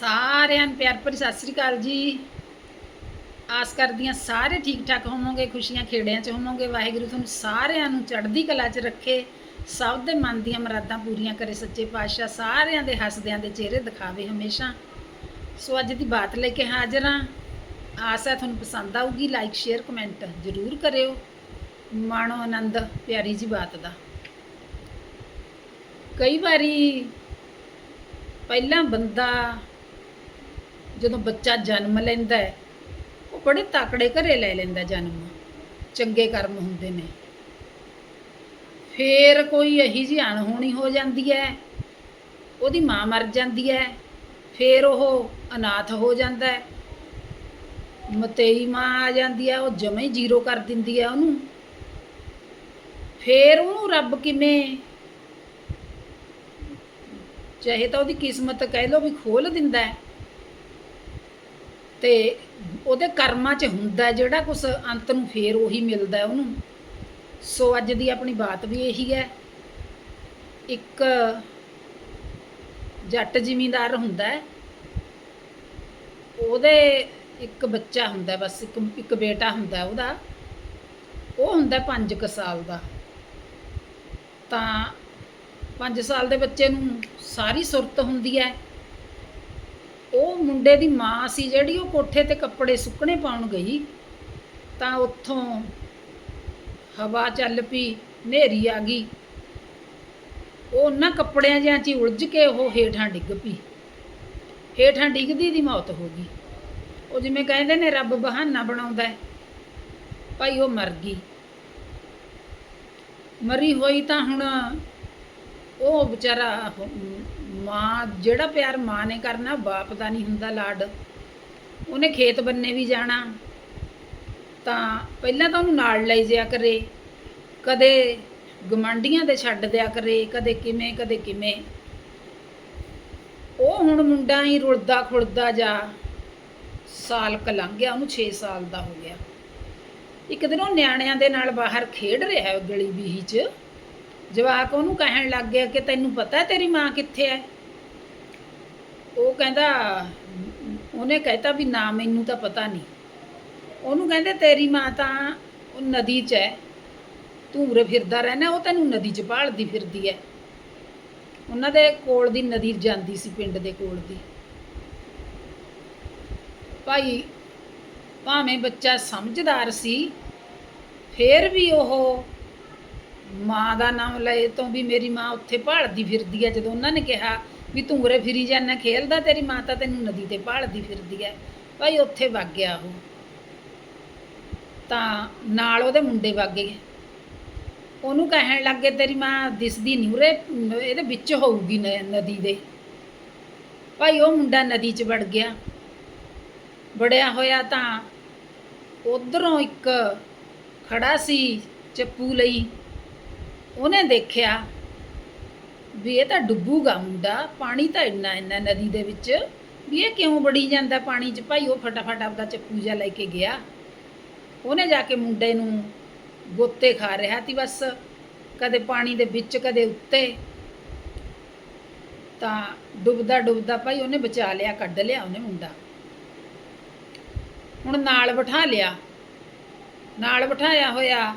ਸਾਰਿਆਂ ਨੂੰ ਪਿਆਰ ਭਰੀ ਸਤਿ ਸ੍ਰੀ ਅਕਾਲ ਜੀ। ਆਸ ਕਰਦੀਆਂ ਸਾਰੇ ਠੀਕ ਠਾਕ ਹੋਵੋਗੇ, ਖੁਸ਼ੀਆਂ ਖੇੜਿਆਂ 'ਚ ਹੋਵੋਗੇ। ਵਾਹਿਗੁਰੂ ਤੁਹਾਨੂੰ ਸਾਰਿਆਂ ਨੂੰ ਚੜ੍ਹਦੀ ਕਲਾ 'ਚ ਰੱਖੇ। ਸਭ ਦੇ ਮਨ ਦੀਆਂ ਮੁਰਾਦਾਂ ਪੂਰੀਆਂ ਕਰੇ ਸੱਚੇ ਪਾਤਸ਼ਾਹ। ਸਾਰਿਆਂ ਦੇ ਹੱਸਦਿਆਂ ਦੇ ਚਿਹਰੇ ਦਿਖਾਵੇ ਹਮੇਸ਼ਾ। ਸੋ ਅੱਜ ਦੀ ਬਾਤ ਲੈ ਕੇ ਹਾਜ਼ਰ ਹਾਂ। ਆਸ ਹੈ ਤੁਹਾਨੂੰ ਪਸੰਦ ਆਊਗੀ। ਲਾਈਕ ਸ਼ੇਅਰ ਕਮੈਂਟ ਜ਼ਰੂਰ ਕਰਿਓ। ਮਾਣੋ ਆਨੰਦ, ਪਿਆਰੀ ਜੀ ਬਾਤ ਦਾ। ਕਈ ਵਾਰੀ ਪਹਿਲਾਂ ਬੰਦਾ ਜਦੋਂ ਬੱਚਾ ਜਨਮ ਲੈਂਦਾ ਹੈ, ਉਹ ਬੜੇ ਤਾਕੜੇ ਘਰੇ ਲੈ ਲੈਂਦਾ ਜਨਮ। ਚੰਗੇ ਕਰਮ ਹੁੰਦੇ ਨੇ। ਫੇਰ ਕੋਈ ਇਹੀ ਜਿਹੀ ਅਣਹੋਣੀ ਹੋ ਜਾਂਦੀ ਹੈ, ਉਹਦੀ ਮਾਂ ਮਰ ਜਾਂਦੀ ਹੈ, ਫੇਰ ਉਹ ਅਨਾਥ ਹੋ ਜਾਂਦਾ ਹੈ। ਮਤੇਈ ਮਾਂ ਆ ਜਾਂਦੀ ਹੈ, ਉਹ ਜਮੇ ਜ਼ੀਰੋ ਕਰ ਦਿੰਦੀ ਹੈ ਉਹਨੂੰ। ਫੇਰ ਉਹਨੂੰ ਰੱਬ ਕਿਵੇਂ? ਚਾਹੇ ਤਾਂ ਉਹਦੀ ਕਿਸਮਤ ਕਹਿ ਲੋ ਵੀ ਖੋਲ ਦਿੰਦਾ ਹੈ। ਤੇ ਉਹਦੇ ਕਰਮਾਂ 'ਚ ਹੁੰਦਾ ਜਿਹੜਾ ਕੁਛ ਅੰਤ ਨੂੰ ਫੇਰ ਉਹੀ ਮਿਲਦਾ ਉਹਨੂੰ। ਸੋ ਅੱਜ ਦੀ ਆਪਣੀ ਬਾਤ ਵੀ ਇਹੀ ਹੈ। ਇੱਕ ਜੱਟ ਜ਼ਿਮੀਂਦਾਰ ਹੁੰਦਾ ਹੈ। ਉਹਦੇ ਇੱਕ ਬੱਚਾ ਹੁੰਦਾ ਬਸ ਇੱਕ ਇੱਕ ਬੇਟਾ ਹੁੰਦਾ ਉਹਦਾ। ਉਹ ਹੁੰਦਾ 5 ਸਾਲ ਦਾ। ਤਾਂ 5 ਸਾਲ ਦੇ ਬੱਚੇ ਨੂੰ ਸਾਰੀ ਸੁਰਤ ਹੁੰਦੀ ਹੈ। ਉਹ ਮੁੰਡੇ ਦੀ ਮਾਂ ਸੀ ਜਿਹੜੀ ਉਹ ਕੋਠੇ ਤੇ ਕੱਪੜੇ ਸੁੱਕਣੇ ਪਾਉਣ ਗਈ, ਤਾਂ ਉੱਥੋਂ ਹਵਾ ਚੱਲ ਪਈ, ਹਨੇਰੀ ਆ ਗਈ। ਉਹ ਉਹਨਾਂ ਕੱਪੜਿਆਂ ਜਿਹਾਂ 'ਚ ਹੀ ਉਲਝ ਕੇ ਉਹ ਹੇਠਾਂ ਡਿੱਗ ਪਈ। ਹੇਠਾਂ ਡਿੱਗਦੀ ਦੀ ਮੌਤ ਹੋ ਗਈ। ਉਹ ਜਿਵੇਂ ਕਹਿੰਦੇ ਨੇ, ਰੱਬ ਬਹਾਨਾ ਬਣਾਉਂਦਾ ਭਾਈ ਉਹ ਮਰ ਗਈ। ਮਰੀ ਹੋਈ ਤਾਂ ਹੁਣ ਉਹ ਵਿਚਾਰਾ ਮਾਂ, ਜਿਹੜਾ ਪਿਆਰ ਮਾਂ ਨੇ ਕਰਨਾ, ਬਾਪ ਦਾ ਨਹੀਂ ਹੁੰਦਾ ਲਾਡ। ਉਹਨੇ ਖੇਤ ਬੰਨੇ ਵੀ ਜਾਣਾ। ਤਾਂ ਪਹਿਲਾਂ ਤਾਂ ਉਹਨੂੰ ਨਾਲ ਲੈ ਜਿਆ ਕਰੇ। ਕਦੇ ਗਮੰਡੀਆਂ ਦੇ ਛੱਡ ਦਿਆ ਕਰੇ, ਕਦੇ ਕਿਵੇਂ ਕਦੇ ਕਿਵੇਂ। ਉਹ ਹੁਣ ਮੁੰਡਾ ਹੀ ਰੁਲਦਾ ਖੁਲਦਾ ਜਾ ਸਾਲ ਕ ਲੰਘ ਗਿਆ, ਉਹਨੂੰ 6 ਸਾਲ ਦਾ ਹੋ ਗਿਆ। ਇੱਕ ਦਿਨ ਉਹ ਨਿਆਣਿਆਂ ਦੇ ਨਾਲ ਬਾਹਰ ਖੇਡ ਰਿਹਾ ਗਲੀ ਬੀਹੀ 'ਚ। ਜਵਾਕ ਉਹਨੂੰ ਕਹਿਣ ਲੱਗ ਗਿਆ ਕਿ ਤੈਨੂੰ ਪਤਾ ਤੇਰੀ ਮਾਂ ਕਿੱਥੇ ਹੈ ਉਹ ਕਹਿੰਦਾ, ਉਹਨੇ ਕਹਿਤਾ ਵੀ ਨਾ, ਮੈਨੂੰ ਤਾਂ ਪਤਾ ਨਹੀਂ। ਉਹਨੂੰ ਕਹਿੰਦੇ, ਤੇਰੀ ਮਾਂ ਤਾਂ ਉਹ ਨਦੀ 'ਚ ਹੈ ਤੂੰ ਉਰੇ ਫਿਰਦਾ ਰਹਿਣਾ, ਉਹ ਤੈਨੂੰ ਨਦੀ 'ਚ ਭਾਲਦੀ ਫਿਰਦੀ ਹੈ ਉਹਨਾਂ ਦੇ ਕੋਲ ਦੀ ਨਦੀ ਜਾਂਦੀ ਸੀ, ਪਿੰਡ ਦੇ ਕੋਲ ਦੀ। ਭਾਈ, ਭਾਵੇਂ ਬੱਚਾ ਸਮਝਦਾਰ ਸੀ, ਫੇਰ ਵੀ ਉਹ ਮਾਂ ਦਾ ਨਾਮ ਲਏ ਤੋਂ ਵੀ ਮੇਰੀ ਮਾਂ ਉੱਥੇ ਭਾਲਦੀ ਫਿਰਦੀ ਹੈ। ਜਦੋਂ ਉਹਨਾਂ ਨੇ ਕਿਹਾ ਵੀ ਤੂੰ ਉਰੇ ਫਿਰੀ ਜਾਂਦਾ ਖੇਲਦਾ, ਤੇਰੀ ਮਾਂ ਤਾਂ ਤੈਨੂੰ ਨਦੀ ਤੇ ਭਾਲਦੀ ਫਿਰਦੀ ਹੈ। ਭਾਈ ਉੱਥੇ ਵਗ ਗਿਆ ਉਹ। ਤਾਂ ਨਾਲ ਉਹਦੇ ਮੁੰਡੇ ਵਗ ਗਏ। ਉਹਨੂੰ ਕਹਿਣ ਲੱਗੇ ਤੇਰੀ ਮਾਂ ਦਿਸਦੀ ਨਹੀਂ ਉਰੇ, ਇਹਦੇ ਵਿੱਚ ਹੋਊਗੀ ਨਦੀ ਦੇ। ਭਾਈ ਉਹ ਮੁੰਡਾ ਨਦੀ 'ਚ ਵੜ ਗਿਆ। ਵੜਿਆ ਹੋਇਆ ਤਾਂ ਉਧਰੋਂ ਇੱਕ ਖੜਾ ਸੀ ਚੱਪੂ ਲਈ। ਉਹਨੇ ਦੇਖਿਆ ਵੀ ਇਹ ਤਾਂ ਡੁੱਬੂਗਾ ਮੁੰਡਾ, ਪਾਣੀ ਤਾਂ ਇੰਨਾ ਇੰਨਾ ਨਦੀ ਦੇ ਵਿੱਚ, ਵੀ ਇਹ ਕਿਉਂ ਬੜੀ ਜਾਂਦਾ ਪਾਣੀ 'ਚ? ਭਾਈ ਉਹ ਫਟਾਫਟ ਆਪਦਾ ਚੱਪੂ ਜਿਹਾ ਲੈ ਕੇ ਗਿਆ। ਉਹਨੇ ਜਾ ਕੇ ਮੁੰਡੇ ਨੂੰ ਗੋਤੇ ਖਾ ਰਿਹਾ ਸੀ ਬਸ, ਕਦੇ ਪਾਣੀ ਦੇ ਵਿੱਚ, ਕਦੇ ਉੱਤੇ। ਤਾਂ ਡੁੱਬਦਾ ਡੁੱਬਦਾ ਭਾਈ ਉਹਨੇ ਬਚਾ ਲਿਆ, ਕੱਢ ਲਿਆ ਉਹਨੇ ਮੁੰਡਾ। ਹੁਣ ਨਾਲ ਬਿਠਾ ਲਿਆ। ਨਾਲ ਬਿਠਾਇਆ ਹੋਇਆ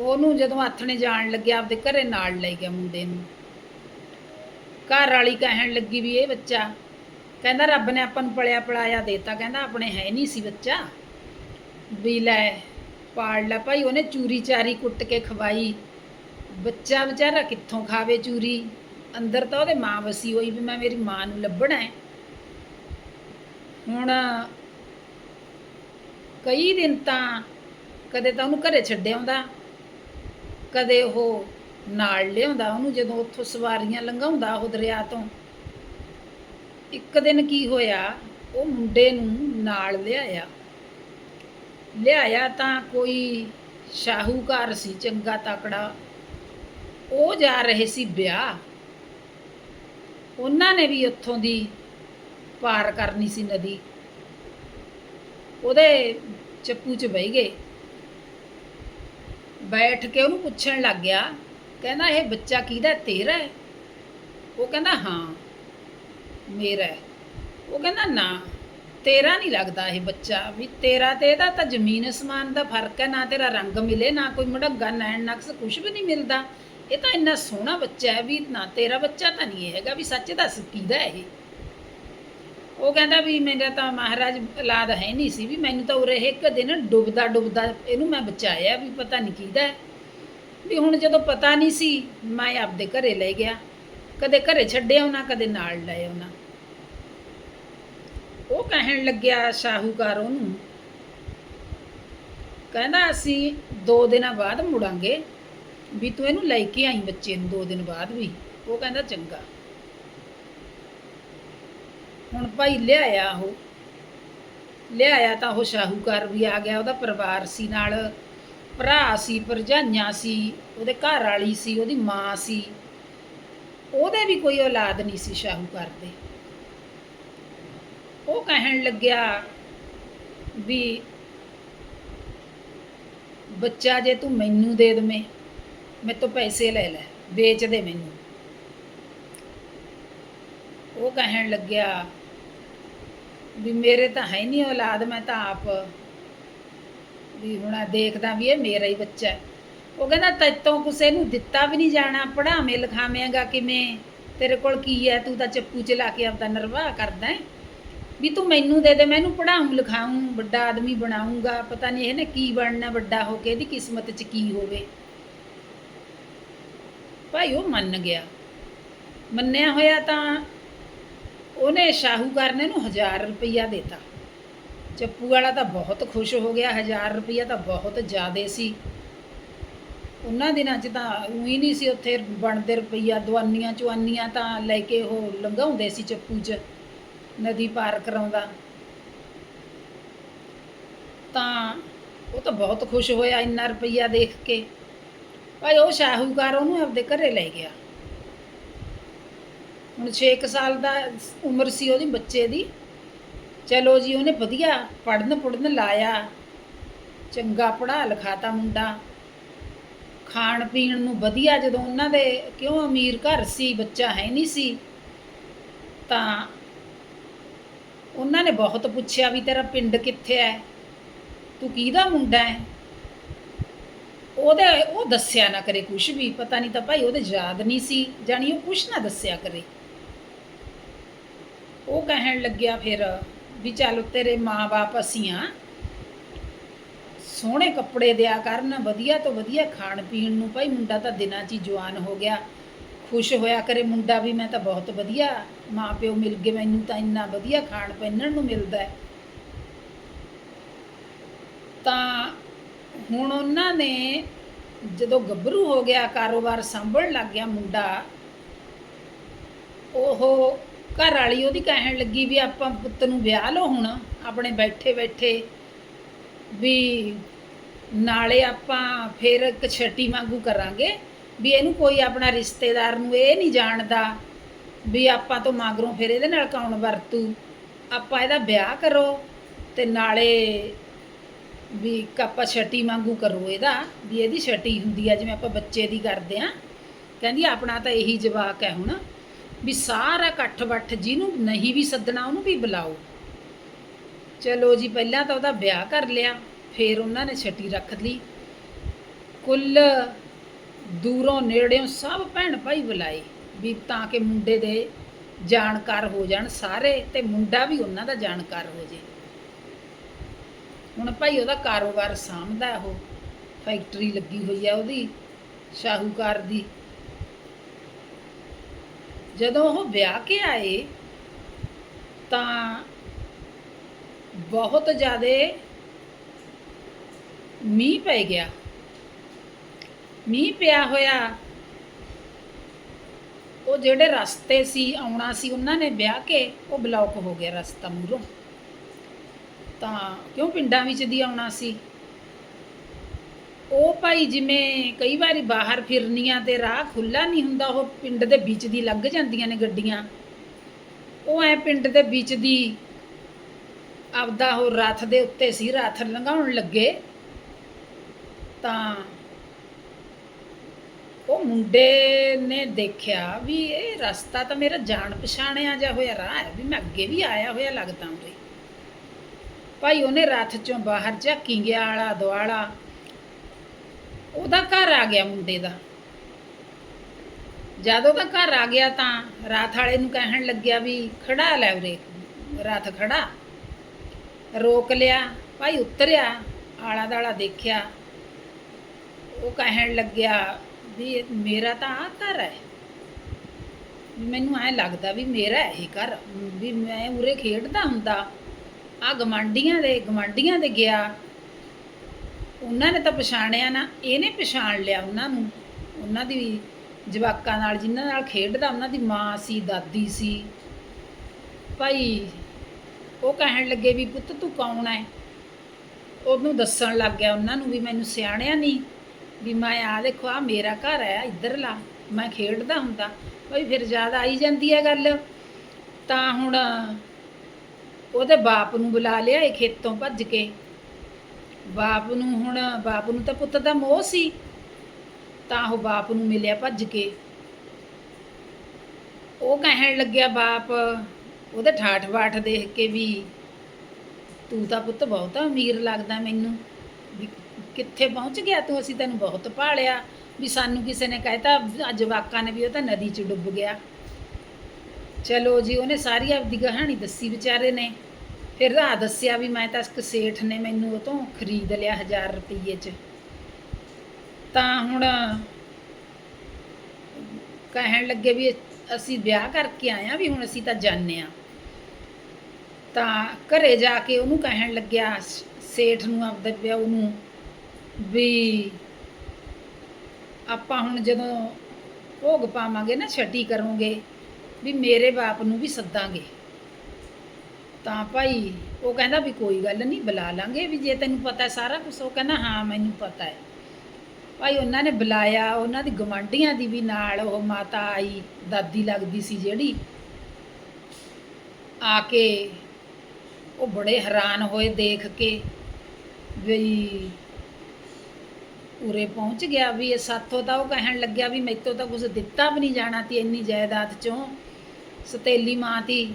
ਉਹਨੂੰ ਜਦੋਂ ਹੱਥ ਨੇ ਜਾਣ ਲੱਗਿਆ, ਆਪਦੇ ਘਰੇ ਨਾਲ ਲੈ ਗਿਆ ਮੁੰਡੇ ਨੂੰ। ਘਰ ਵਾਲੀ ਕਹਿਣ ਲੱਗੀ ਵੀ ਇਹ ਬੱਚਾ, ਕਹਿੰਦਾ ਰੱਬ ਨੇ ਆਪਾਂ ਨੂੰ ਪਲਿਆ ਪਲਾਇਆ ਦੇਤਾ, ਕਹਿੰਦਾ ਆਪਣੇ ਹੈ ਨਹੀਂ ਸੀ ਬੱਚਾ। ਵੀ ਲੈ ਪਾੜ ਲੈ ਭਾਈ, ਉਹਨੇ ਚੂਰੀ ਚਾਰੀ ਕੁੱਟ ਕੇ ਖਵਾਈ। ਬੱਚਾ ਵਿਚਾਰਾ ਕਿੱਥੋਂ ਖਾਵੇ ਚੂਰੀ? ਅੰਦਰ ਤਾਂ ਉਹਦੇ ਮਾਂ ਵਸੀ ਹੋਈ ਵੀ ਮੈਂ ਮੇਰੀ ਮਾਂ ਨੂੰ ਲੱਭਣਾ ਹੈ। ਹੁਣ ਕਈ ਦਿਨ ਤਾਂ ਕਦੇ ਤਾਂ ਉਹਨੂੰ ਘਰੇ ਛੱਡ ਆਉਂਦਾ। ਕਦੇ ਉਹ ਨਾਲ ਲਿਆਉਂਦਾ, ਉਹਨੂੰ ਜਦੋਂ ਉੱਥੋਂ ਸਵਾਰੀਆਂ ਲੰਘਾਉਂਦਾ ਉਹ ਦਰਿਆ ਤੋਂ। ਇੱਕ ਦਿਨ ਕੀ ਹੋਇਆ, ਉਹ ਮੁੰਡੇ ਨੂੰ ਨਾਲ ਲਿਆਇਆ। ਲਿਆਇਆ ਤਾਂ ਕੋਈ ਸ਼ਾਹੂਕਾਰ ਸੀ, ਚੰਗਾ ਤਕੜਾ। ਉਹ ਜਾ ਰਹੇ ਸੀ ਵਿਆਹ। ਉਹਨਾਂ ਨੇ ਵੀ ਉੱਥੋਂ ਦੀ ਪਾਰ ਕਰਨੀ ਸੀ ਨਦੀ। ਉਹਦੇ ਚੱਪੂ 'ਚ ਬਹਿ ਗਏ। ਬੈਠ ਕੇ ਉਹਨੂੰ ਪੁੱਛਣ ਲੱਗ ਗਿਆ, ਕਹਿੰਦਾ, ਇਹ ਬੱਚਾ ਕਿਹਦਾ ਤੇਰਾ ਹੈ? ਉਹ ਕਹਿੰਦਾ, ਹਾਂ, ਮੇਰਾ ਹੈ। ਉਹ ਕਹਿੰਦਾ, ਨਾ, ਤੇਰਾ ਨਹੀਂ ਲੱਗਦਾ ਇਹ ਬੱਚਾ। ਵੀ ਤੇਰਾ ਤੇ ਇਹਦਾ ਤਾਂ ਜ਼ਮੀਨ ਅਸਮਾਨ ਦਾ ਫ਼ਰਕ ਹੈ, ਨਾ ਤੇਰਾ ਰੰਗ ਮਿਲੇ, ਨਾ ਕੋਈ ਮੜੱਗਾ ਨੈਣ ਨਕਸ ਕੁਝ ਵੀ ਨਹੀਂ ਮਿਲਦਾ। ਇਹ ਤਾਂ ਇੰਨਾ ਸੋਹਣਾ ਬੱਚਾ ਹੈ ਵੀ ਨਾ ਤੇਰਾ ਬੱਚਾ ਤਾਂ ਨਹੀਂ ਇਹ ਹੈਗਾ, ਵੀ ਸੱਚ ਦੱਸ ਕਿਹਦਾ ਇਹ? ਉਹ ਕਹਿੰਦਾ ਵੀ ਮੇਰਾ ਤਾਂ ਮਹਾਰਾਜ ਔਲਾਦ ਹੈ ਨਹੀਂ ਸੀ ਵੀ ਮੈਨੂੰ ਤਾਂ ਉਰੇ ਇੱਕ ਦਿਨ ਡੁੱਬਦਾ ਡੁੱਬਦਾ ਇਹਨੂੰ ਮੈਂ ਬਚਾਇਆ ਵੀ ਪਤਾ ਨਹੀਂ ਕਿਹਦਾ ਹੈ। ਵੀ ਹੁਣ ਜਦੋਂ ਪਤਾ ਨਹੀਂ ਸੀ, ਮੈਂ ਆਪਦੇ ਘਰੇ ਲੈ ਗਿਆ। ਕਦੇ ਘਰੇ ਛੱਡਿਆ ਉਹਨਾਂ ਕਦੇ ਨਾਲ ਲੈ ਆਉਣਾ। ਉਹ ਕਹਿਣ ਲੱਗਿਆ ਸ਼ਾਹੂਕਾਰ ਉਹਨੂੰ, ਕਹਿੰਦਾ ਅਸੀਂ 2 ਦਿਨਾਂ ਬਾਅਦ ਮੁੜਾਂਗੇ, ਵੀ ਤੂੰ ਇਹਨੂੰ ਲੈ ਕੇ ਆਈ ਬੱਚੇ ਨੂੰ 2 ਦਿਨ ਬਾਅਦ ਵੀ। ਉਹ ਕਹਿੰਦਾ ਚੰਗਾ। ਹੁਣ ਭਾਈ ਲਿਆਇਆ ਉਹ। ਲਿਆਇਆ ਤਾਂ ਉਹ ਸ਼ਾਹੂਕਾਰ ਵੀ ਆ ਗਿਆ, ਉਹਦਾ ਪਰਿਵਾਰ ਸੀ ਨਾਲ। ਭਰਾ ਸੀ, ਭਰਜਾਈਆਂ ਸੀ, ਉਹਦੇ ਘਰ ਵਾਲੀ ਸੀ, ਉਹਦੀ ਮਾਂ ਸੀ। ਉਹਦੇ ਵੀ ਕੋਈ ਔਲਾਦ ਨਹੀਂ ਸੀ ਸ਼ਾਹੂਕਾਰ ਦੇ। ਉਹ ਕਹਿਣ ਲੱਗਿਆ ਵੀ ਬੱਚਾ ਜੇ ਤੂੰ ਮੈਨੂੰ ਦੇ ਦਵੇਂ ਮੇਰੇ ਤੋਂ ਪੈਸੇ ਲੈ ਲੈ, ਵੇਚ ਦੇ ਮੈਨੂੰ। ਉਹ ਕਹਿਣ ਲੱਗਿਆ ਵੀ ਮੇਰੇ ਤਾਂ ਹੈ ਨਹੀਂ ਔਲਾਦ, ਮੈਂ ਤਾਂ ਆਪ ਵੀ ਹੁਣ ਆਹ ਦੇਖਦਾ ਵੀ ਇਹ ਮੇਰਾ ਹੀ ਬੱਚਾ ਹੈ। ਉਹ ਕਹਿੰਦਾ ਤੈਤੋਂ ਕਿਸੇ ਨੂੰ ਦਿੱਤਾ ਵੀ ਨਹੀਂ ਜਾਣਾ ਪੜਾਵੇਂ ਲਿਖਾਵੇਂਗਾ ਕਿਵੇਂ? ਤੇਰੇ ਕੋਲ ਕੀ ਹੈ? ਤੂੰ ਤਾਂ ਚੱਪੂ ਚਲਾ ਕੇ ਆਪਦਾ ਨਿਰਵਾਹ ਕਰਦਾ ਹੈ। ਵੀ ਤੂੰ ਮੈਨੂੰ ਦੇ ਦੇ ਮੈਨੂੰ ਪੜਾਉਂ ਲਿਖਾਉਂ ਵੱਡਾ ਆਦਮੀ ਬਣਾਉਂਗਾ ਪਤਾ ਨਹੀਂ ਇਹਨੇ ਕੀ ਬਣਨਾ ਵੱਡਾ ਹੋ ਕੇ, ਇਹਦੀ ਕਿਸਮਤ 'ਚ ਕੀ ਹੋਵੇ। ਭਾਈ ਉਹ ਮੰਨ ਗਿਆ। ਮੰਨਿਆ ਹੋਇਆ ਤਾਂ ਉਹਨੇ ਸ਼ਾਹੂਕਾਰ ਨੇ ਨੂੰ 1000 ਰੁਪਈਆ ਦਿੱਤਾ। ਚੱਪੂ ਵਾਲਾ ਤਾਂ ਬਹੁਤ ਖੁਸ਼ ਹੋ ਗਿਆ 1000 ਰੁਪਈਆ ਤਾਂ ਬਹੁਤ ਜ਼ਿਆਦੇ ਸੀ। ਉਹਨਾਂ ਦਿਨਾਂ 'ਚ ਤਾਂ ਉਹੀ ਨਹੀਂ ਸੀ ਉੱਥੇ ਬਣਦੇ ਰੁਪਈਆ, ਦਵਾਨੀਆਂ ਚੁਆਨੀਆਂ ਤਾਂ ਲੈ ਕੇ ਉਹ ਲੰਘਾਉਂਦੇ ਸੀ ਚੱਪੂ 'ਚ, ਨਦੀ ਪਾਰ ਕਰਾਉਂਦਾ। ਤਾਂ ਉਹ ਤਾਂ ਬਹੁਤ ਖੁਸ਼ ਹੋਇਆ ਇੰਨਾ ਰੁਪਈਆ ਦੇਖ ਕੇ। ਭਾਈ ਉਹ ਸ਼ਾਹੂਕਾਰ ਉਹਨੂੰ ਆਪਦੇ ਘਰੇ ਲੈ ਗਿਆ। ਹੁਣ 6 ਸਾਲ ਦਾ ਉਮਰ ਸੀ ਉਹਦੀ ਬੱਚੇ ਦੀ। ਚਲੋ ਜੀ, ਉਹਨੇ ਵਧੀਆ ਪੜਨ ਪੜਨ ਲਾਇਆ। ਚੰਗਾ ਪੜਾ ਲਿਖਾਤਾ ਮੁੰਡਾ। ਖਾਣ ਪੀਣ ਨੂੰ ਵਧੀਆ ਜਦੋਂ ਉਹਨਾਂ ਦੇ ਕਿਉਂ ਅਮੀਰ ਘਰ ਸੀ, ਬੱਚਾ ਹੈ ਨਹੀਂ ਸੀ, ਤਾਂ ਉਹਨਾਂ ਨੇ ਬਹੁਤ ਪੁੱਛਿਆ ਵੀ ਤੇਰਾ ਪਿੰਡ ਕਿੱਥੇ ਹੈ? ਤੂੰ ਕਿਹਦਾ ਮੁੰਡਾ ਹੈ? ਉਹਦੇ, ਉਹ ਦੱਸਿਆ ਨਾ ਕਰੇ ਕੁਝ ਵੀ। ਪਤਾ ਨਹੀਂ ਤਾਂ ਭਾਈ ਉਹਦੇ ਯਾਦ ਨਹੀਂ ਸੀ, ਜਾਣੀ ਉਹ ਕੁਝ ਨਾ ਦੱਸਿਆ ਕਰੇ। ਉਹ ਕਹਿਣ ਲੱਗਿਆ ਫਿਰ ਵੀ ਚੱਲ ਤੇਰੇ ਮਾਂ-ਬਾਪ ਅਸੀਂ ਆ ਸੋਹਣੇ ਕੱਪੜੇ ਦਿਆ ਕਰਨ, ਵਧੀਆ ਤੋਂ ਵਧੀਆ ਖਾਣ ਪੀਣ ਨੂੰ। ਭਾਈ ਮੁੰਡਾ ਤਾਂ ਦਿਨਾਂ 'ਚ ਹੀ ਜਵਾਨ ਹੋ ਗਿਆ। ਖੁਸ਼ ਹੋਇਆ ਕਰੇ ਮੁੰਡਾ ਵੀ, ਮੈਂ ਤਾਂ ਬਹੁਤ ਵਧੀਆ ਮਾਂ ਪਿਓ ਮਿਲ ਗਏ। ਮੈਨੂੰ ਤਾਂ ਇੰਨਾ ਵਧੀਆ ਖਾਣ ਪਹਿਨਣ ਨੂੰ ਮਿਲਦਾ ਤਾਂ ਹੁਣ ਉਹਨਾਂ ਨੇ ਜਦੋਂ ਗੱਭਰੂ ਹੋ ਗਿਆ, ਕਾਰੋਬਾਰ ਸੰਭਲਣ ਲੱਗ ਗਿਆ ਮੁੰਡਾ, ਉਹ ਘਰ ਵਾਲੀ ਉਹਦੀ ਕਹਿਣ ਲੱਗੀ ਵੀ ਆਪਾਂ ਪੁੱਤ ਨੂੰ ਵਿਆਹ ਲਓ ਹੁਣ, ਆਪਣੇ ਬੈਠੇ ਬੈਠੇ ਵੀ ਨਾਲੇ ਆਪਾਂ ਫਿਰ ਇੱਕ ਛੱਟੀ ਵਾਂਗੂ ਕਰਾਂਗੇ, ਵੀ ਇਹਨੂੰ ਕੋਈ ਆਪਣਾ ਰਿਸ਼ਤੇਦਾਰ ਨੂੰ ਇਹ ਨਹੀਂ ਜਾਣਦਾ ਵੀ ਆਪਾਂ ਤੋਂ ਮਗਰੋਂ ਫਿਰ ਇਹਦੇ ਨਾਲ ਕੌਣ ਵਰਤੂ, ਆਪਾਂ ਇਹਦਾ ਵਿਆਹ ਕਰੋ ਤੇ ਨਾਲੇ ਵੀ ਇੱਕ ਆਪਾਂ ਛੱਟੀ ਵਾਂਗੂ ਕਰੋ ਇਹਦਾ, ਵੀ ਇਹਦੀ ਛੱਟੀ ਹੁੰਦੀ ਆ, ਜਿਵੇਂ ਆਪਾਂ ਬੱਚੇ ਦੀ ਕਰਦੇ ਆ। ਕਹਿੰਦੀ ਆਪਣਾ ਤਾਂ ਇਹੀ ਜਵਾਕ ਹੈ ਹੁਣ। ਵੀ ਸਾਰਾ ਇਕੱਠ ਵੱਠ ਜਿਹਨੂੰ ਨਹੀਂ ਵੀ ਸੱਦਣਾ, ਉਹਨੂੰ ਵੀ ਬੁਲਾਓ। ਚਲੋ ਜੀ, ਪਹਿਲਾਂ ਤਾਂ ਉਹਦਾ ਵਿਆਹ ਕਰ ਲਿਆ, ਫਿਰ ਉਹਨਾਂ ਨੇ ਛੱਟੀ ਰੱਖ ਲਈ। ਕੁੱਲ ਦੂਰੋਂ ਨੇੜਿਓਂ ਸਭ ਭੈਣ ਭਾਈ ਬੁਲਾਏ, ਵੀ ਤਾਂ ਕਿ ਮੁੰਡੇ ਦੇ ਜਾਣਕਾਰ ਹੋ ਜਾਣ ਸਾਰੇ ਤੇ ਮੁੰਡਾ ਵੀ ਉਹਨਾਂ ਦਾ ਜਾਣਕਾਰ ਹੋ ਜੇ। ਹੁਣ ਭਾਈ ਉਹਦਾ ਕਾਰੋਬਾਰ ਸਾਂਭਦਾ ਉਹ, ਫੈਕਟਰੀ ਲੱਗੀ ਹੋਈ ਆ ਉਹਦੀ, ਸ਼ਾਹੂਕਾਰ ਦੀ। ਜਦੋਂ ਉਹ ਵਿਆਹ ਕੇ ਆਏ, ਤਾਂ ਬਹੁਤ ਜ਼ਿਆਦਾ ਮੀਂਹ ਪੈ ਗਿਆ। ਮੀਂਹ ਪਿਆ ਹੋਇਆ। ਉਹ ਜਿਹੜੇ ਰਸਤੇ ਸੀ, ਆਉਣਾ ਸੀ, ਉਹਨਾਂ ਨੇ ਵਿਆਹ ਕੇ ਉਹ ਬਲੌਕ ਹੋ ਗਿਆ ਰਸਤਾ ਮੂਰੋਂ ਤਾਂ ਕਿਉਂ ਪਿੰਡਾਂ ਵਿੱਚ ਦੀ ਆਉਣਾ ਸੀ? ਉਹ ਭਾਈ ਜਿਵੇਂ ਕਈ ਵਾਰੀ ਬਾਹਰ ਫਿਰਨੀਆਂ ਤੇ ਰਾਹ ਖੁੱਲਾ ਨਹੀਂ ਹੁੰਦਾ, ਉਹ ਪਿੰਡ ਦੇ ਵਿੱਚ ਦੀ ਲੱਗ ਜਾਂਦੀਆਂ ਨੇ ਗੱਡੀਆਂ। ਉਹ ਐ ਪਿੰਡ ਦੇ ਵਿੱਚ ਦੀ ਆਪਦਾ ਉਹ ਰੱਥ ਦੇ ਉੱਤੇ ਸੀ, ਰੱਥ ਲੰਘਾਉਣ ਲੱਗੇ। ਤਾਂ ਉਹ ਮੁੰਡੇ ਨੇ ਦੇਖਿਆ ਵੀ ਇਹ ਰਸਤਾ ਤਾਂ ਮੇਰਾ ਜਾਣ ਪਛਾਣਿਆ ਜਾ ਹੋਇਆ, ਰਾਹ ਹੈ ਵੀ ਮੈਂ ਅੱਗੇ ਵੀ ਆਇਆ ਹੋਇਆ ਲੱਗਦਾ ਉਰੇ। ਭਾਈ ਉਹਨੇ ਰੱਥ ਚੋਂ ਬਾਹਰ ਝਾਕੀ ਗਿਆ ਆਲਾ ਦੁਆਲਾ ਉਹਦਾ ਘਰ ਆ ਗਿਆ ਮੁੰਡੇ ਦਾ। ਜਦੋਂ ਦਾ ਘਰ ਆ ਗਿਆ ਤਾਂ ਰਾਤ ਵਾਲੇ ਨੂੰ ਕਹਿਣ ਲੱਗਿਆ ਵੀ ਖੜਾ ਲੈ ਉਰੇ, ਰਾਤ ਖੜਾ। ਰੋਕ ਲਿਆ, ਭਾਈ ਉਤਰਿਆ, ਆਲਾ ਦਾਲਾ ਦੇਖਿਆ। ਉਹ ਕਹਿਣ ਲੱਗਿਆ ਵੀ ਮੇਰਾ ਤਾਂ ਆ ਘਰ ਹੈ। ਮੈਨੂੰ ਐ ਲੱਗਦਾ ਵੀ ਮੇਰਾ ਇਹ ਘਰ, ਵੀ ਮੈਂ ਉਰੇ ਖੇਡਦਾ ਹੁੰਦਾ। ਆ ਗਮਾਂਡੀਆਂ ਦੇ ਗਮਾਂਡੀਆਂ ਦੇ ਗਿਆ। ਉਹਨਾਂ ਨੇ ਤਾਂ ਪਛਾਣਿਆ ਨਾ, ਇਹਨੇ ਪਛਾਣ ਲਿਆ ਉਹਨਾਂ ਨੂੰ। ਉਹਨਾਂ ਦੀ ਜਵਾਕਾਂ ਨਾਲ, ਜਿਨ੍ਹਾਂ ਨਾਲ ਖੇਡਦਾ, ਉਹਨਾਂ ਦੀ ਮਾਂ ਸੀ, ਦਾਦੀ ਸੀ। ਭਾਈ, ਉਹ ਕਹਿਣ ਲੱਗੇ ਵੀ, ਪੁੱਤ, ਤੂੰ ਕੌਣ ਹੈ ਉਹਨੂੰ ਦੱਸਣ ਲੱਗ ਗਿਆ ਉਹਨਾਂ ਨੂੰ ਵੀ, ਮੈਨੂੰ ਸਿਆਣਿਆ ਨਹੀਂ ਵੀ ਮੈਂ ਆ ਦੇਖੋ ਆ ਮੇਰਾ ਘਰ ਹੈ ਇੱਧਰਲਾ ਮੈਂ ਖੇਡਦਾ ਹੁੰਦਾ। ਭਾਈ, ਫਿਰ ਜ਼ਿਆਦਾ ਆਈ ਜਾਂਦੀ ਹੈ ਗੱਲ। ਤਾਂ ਹੁਣ ਉਹਦੇ ਬਾਪ ਨੂੰ ਬੁਲਾ ਲਿਆ ਇਹ ਖੇਤੋਂ ਭੱਜ ਕੇ। ਬਾਪ ਨੂੰ ਹੁਣ, ਬਾਪ ਨੂੰ ਤਾਂ ਪੁੱਤ ਦਾ ਮੋਹ ਸੀ। ਤਾਂ ਉਹ ਬਾਪ ਨੂੰ ਮਿਲਿਆ ਭੱਜ ਕੇ। ਉਹ ਕਹਿਣ ਲੱਗਿਆ, ਬਾਪ ਉਹਦੇ ਠਾਠ ਬਾਠ ਦੇਖ ਕੇ ਵੀ ਤੂੰ ਤਾਂ ਪੁੱਤ ਬਹੁਤ ਅਮੀਰ ਲੱਗਦਾ ਮੈਨੂੰ। ਵੀ ਕਿੱਥੇ ਪਹੁੰਚ ਗਿਆ ਤੂੰ? ਅਸੀਂ ਤੈਨੂੰ ਬਹੁਤ ਭਾਲਿਆ। ਵੀ ਸਾਨੂੰ ਕਿਸੇ ਨੇ ਕਹਿਤਾ ਅੱਜ ਵਾਕਾਂ ਨੇ ਵੀ ਉਹ ਤਾਂ ਨਦੀ 'ਚ ਡੁੱਬ ਗਿਆ। ਚਲੋ ਜੀ, ਉਹਨੇ ਸਾਰੀ ਆਪਦੀ ਕਹਾਣੀ ਦੱਸੀ ਵਿਚਾਰੇ ਨੇ। ਫਿਰ ਰਾਹ ਦੱਸਿਆ ਵੀ ਮੈਂ ਤਾਂ ਇੱਕ ਸੇਠ ਨੇ ਮੈਨੂੰ ਉਹ ਤੋਂ ਖਰੀਦ ਲਿਆ 1000 ਰੁਪਏ 'ਚ। ਤਾਂ ਹੁਣ ਕਹਿਣ ਲੱਗੇ ਵੀ ਅਸੀਂ ਵਿਆਹ ਕਰਕੇ ਆਏ ਆ ਵੀ ਹੁਣ ਅਸੀਂ ਤਾਂ ਜਾਣੇ ਆ ਤਾਂ ਘਰੇ ਜਾ ਕੇ ਉਹਨੂੰ ਕਹਿਣ ਲੱਗਿਆ ਸੇਠ ਨੂੰ ਆਪਦੇ ਪਿਓ ਨੂੰ ਵੀ ਆਪਾਂ ਹੁਣ ਜਦੋਂ ਭੋਗ ਪਾਵਾਂਗੇ ਨਾ ਛੱਟੀ ਕਰੋਗੇ ਵੀ ਮੇਰੇ ਬਾਪ ਨੂੰ ਵੀ ਸੱਦਾਂਗੇ। ਤਾਂ ਭਾਈ ਉਹ ਕਹਿੰਦਾ ਵੀ ਕੋਈ ਗੱਲ ਨਹੀਂ, ਬੁਲਾ ਲਾਂਗੇ ਵੀ ਜੇ ਤੈਨੂੰ ਪਤਾ ਸਾਰਾ ਕੁਝ ਉਹ ਕਹਿੰਦਾ ਹਾਂ, ਮੈਨੂੰ ਪਤਾ ਹੈ। ਭਾਈ ਉਹਨਾਂ ਨੇ ਬੁਲਾਇਆ, ਉਹਨਾਂ ਦੀ ਗਵਾਂਢੀਆਂ ਦੀ ਵੀ ਨਾਲ ਉਹ ਮਾਤਾ ਆਈ, ਦਾਦੀ ਲੱਗਦੀ ਸੀ ਜਿਹੜੀ। ਆ ਕੇ ਉਹ ਬੜੇ ਹੈਰਾਨ ਹੋਏ ਦੇਖ ਕੇ ਵੀ ਉਰੇ ਪਹੁੰਚ ਗਿਆ ਵੀ ਇਹ ਸਾਥੋਂ ਤਾਂ ਉਹ ਕਹਿਣ ਲੱਗਿਆ ਵੀ ਮੈਥੋਂ ਤਾਂ ਕੁਝ ਦਿੱਤਾ ਵੀ ਨਹੀਂ ਜਾਣਾ ਤੀ ਇੰਨੀ ਜਾਇਦਾਦ ਚੋਂ। ਸਤੇਲੀ ਮਾਂ ਤੀ।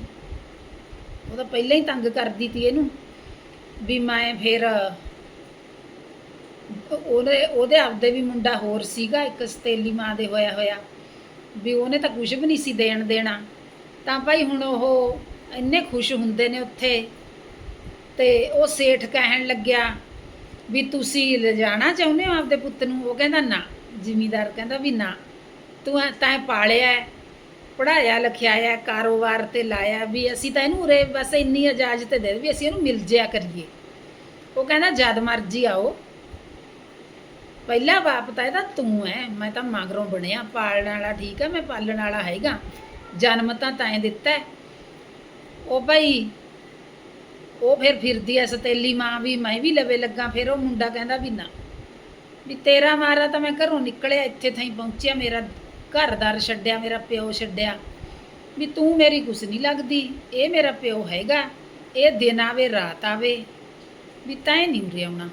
ਉਹ ਤਾਂ ਪਹਿਲਾਂ ਹੀ ਤੰਗ ਕਰਦੀ ਤੀ ਇਹਨੂੰ ਵੀ ਮੈਂ ਫਿਰ ਉਹਦੇ ਉਹਦੇ ਆਪਦੇ ਵੀ ਮੁੰਡਾ ਹੋਰ ਸੀਗਾ, ਇੱਕ ਸਤੇਲੀ ਮਾਂ ਦੇ ਹੋਇਆ ਹੋਇਆ, ਵੀ ਉਹਨੇ ਤਾਂ ਕੁਝ ਵੀ ਨਹੀਂ ਸੀ ਦੇਣ ਦੇਣਾ। ਤਾਂ ਭਾਈ ਹੁਣ ਉਹ ਇੰਨੇ ਖੁਸ਼ ਹੁੰਦੇ ਨੇ ਉੱਥੇ ਤੇ ਉਹ ਸੇਠ ਕਹਿਣ ਲੱਗਿਆ ਵੀ ਤੁਸੀਂ ਲਿਜਾਣਾ ਚਾਹੁੰਦੇ ਹੋ ਆਪਦੇ ਪੁੱਤ ਨੂੰ? ਉਹ ਕਹਿੰਦਾ ਨਾ, ਜ਼ਿਮੀਦਾਰ ਕਹਿੰਦਾ ਵੀ ਨਾ, ਤੂੰ ਐ- ਤੈਂ ਪਾਲਿਆ ਪੜਾਇਆ ਲਿਖਾਇਆ ਕਾਰੋਬਾਰ ਤੇ ਲਾਇਆ ਵੀ ਅਸੀਂ ਤਾਂ ਇਹਨੂੰ ਉਰੇ ਬਸ ਇੰਨੀ ਇਜਾਜ਼ਤ ਦੇ ਦੇ ਵੀ ਅਸੀਂ ਇਹਨੂੰ ਮਿਲ ਜਿਆ ਕਰੀਏ। ਉਹ ਕਹਿੰਦਾ, ਜਦ ਮਰਜ਼ੀ ਆਓ। ਪਹਿਲਾ ਬਾਪ ਤਾਂ ਇਹਦਾ ਤੂੰ ਐ, ਮੈਂ ਤਾਂ ਮਗਰੋਂ ਬਣਿਆ, ਪਾਲਣ ਵਾਲਾ ਠੀਕ ਹੈ ਮੈਂ ਪਾਲਣ ਵਾਲਾ ਹੈਗਾ। ਜਨਮ ਤਾਂ ਤੈਂ ਦਿੱਤਾ ਉਹ ਭਾਈ, ਉਹ ਫਿਰ ਫਿਰਦੀ ਐ ਸਤੇਲੀ ਮਾਂ ਵੀ, ਮੈਂ ਵੀ ਲਵੇ ਲੱਗਾ, ਫਿਰ ਉਹ ਮੁੰਡਾ ਕਹਿੰਦਾ ਵੀ ਨਾ, ਵੀ ਤੇਰਾ ਮਾਰਾ ਤਾਂ ਮੈਂ ਘਰੋਂ ਨਿਕਲਿਆ, ਇੱਥੇ ਥਾਈ ਪਹੁੰਚਿਆ ਮੇਰਾ ਘਰਦਾਰ ਛੱਡਿਆ, ਮੇਰਾ ਪਿਓ ਛੱਡਿਆ। ਵੀ ਤੂੰ ਮੇਰੀ ਕੁਛ ਨਹੀਂ ਲੱਗਦੀ, ਇਹ ਮੇਰਾ ਪਿਓ ਹੈਗਾ, ਇਹ ਦਿਨ ਆਵੇ, ਰਾਤ ਆਵੇ, ਵੀ ਤੈਂ ਨਹੀਂ ਉਰੇ ਆਉਣਾ।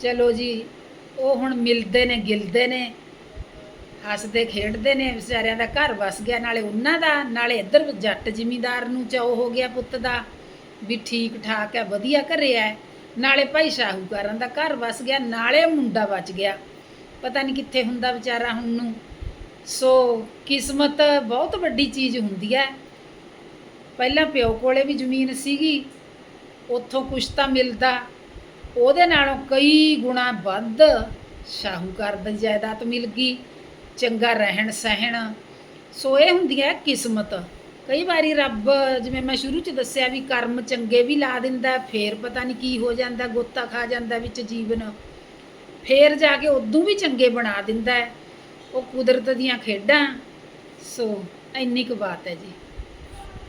ਚਲੋ ਜੀ, ਉਹ ਹੁਣ ਮਿਲਦੇ ਨੇ, ਗਿਲਦੇ ਨੇ, ਹੱਸਦੇ, ਖੇਡਦੇ ਨੇ, ਵਿਚਾਰਿਆਂ ਦਾ ਘਰ ਵਸ ਗਿਆ, ਨਾਲੇ ਉਹਨਾਂ ਦਾ, ਨਾਲੇ ਇੱਧਰ ਜੱਟ ਜ਼ਿਮੀਂਦਾਰ ਨੂੰ ਚਾਅ ਹੋ ਗਿਆ ਪੁੱਤ ਦਾ, ਵੀ ਠੀਕ ਠਾਕ ਹੈ, ਵਧੀਆ ਘਰੇ ਹੈ। ਨਾਲੇ ਭਾਈ ਸ਼ਾਹੂਕਾਰਾਂ ਦਾ ਘਰ ਵਸ ਗਿਆ, ਨਾਲੇ ਮੁੰਡਾ ਬਚ ਗਿਆ। ਪਤਾ ਨਹੀਂ ਕਿੱਥੇ ਹੁੰਦਾ ਵਿਚਾਰਾ ਹੁਣ ਨੂੰ। ਸੋ ਕਿਸਮਤ ਬਹੁਤ ਵੱਡੀ ਚੀਜ਼ ਹੁੰਦੀ ਹੈ। ਪਹਿਲਾਂ ਪਿਓ ਕੋਲੇ ਵੀ ਜ਼ਮੀਨ ਸੀਗੀ, ਉੱਥੋਂ ਕੁਛ ਤਾਂ ਮਿਲਦਾ। ਉਹਦੇ ਨਾਲੋਂ ਕਈ ਗੁਣਾ ਵੱਧ ਸ਼ਾਹੂਕਾਰ ਦੀ ਜਾਇਦਾਦ ਮਿਲ ਗਈ, ਚੰਗਾ ਰਹਿਣ ਸਹਿਣ। ਸੋ ਇਹ ਹੁੰਦੀ ਹੈ ਕਿਸਮਤ। ਕਈ ਵਾਰੀ ਰੱਬ, ਜਿਵੇਂ ਮੈਂ ਸ਼ੁਰੂ ਚ ਦੱਸਿਆ ਵੀ ਕਰਮ ਚੰਗੇ ਵੀ ਲਾ ਦਿੰਦਾ, ਫੇਰ ਪਤਾ ਨਹੀਂ ਕੀ ਹੋ ਜਾਂਦਾ, ਗੋਤਾ ਖਾ ਜਾਂਦਾ ਵਿੱਚ ਜੀਵਨ। ਫੇਰ ਜਾ ਕੇ ਉਦੋਂ ਵੀ ਚੰਗੇ ਬਣਾ ਦਿੰਦਾ ਹੈ। ਉਹ ਕੁਦਰਤ ਦੀਆਂ ਖੇਡਾਂ। ਸੋ ਇੰਨੀ ਕੁ ਬਾਤ ਹੈ ਜੀ।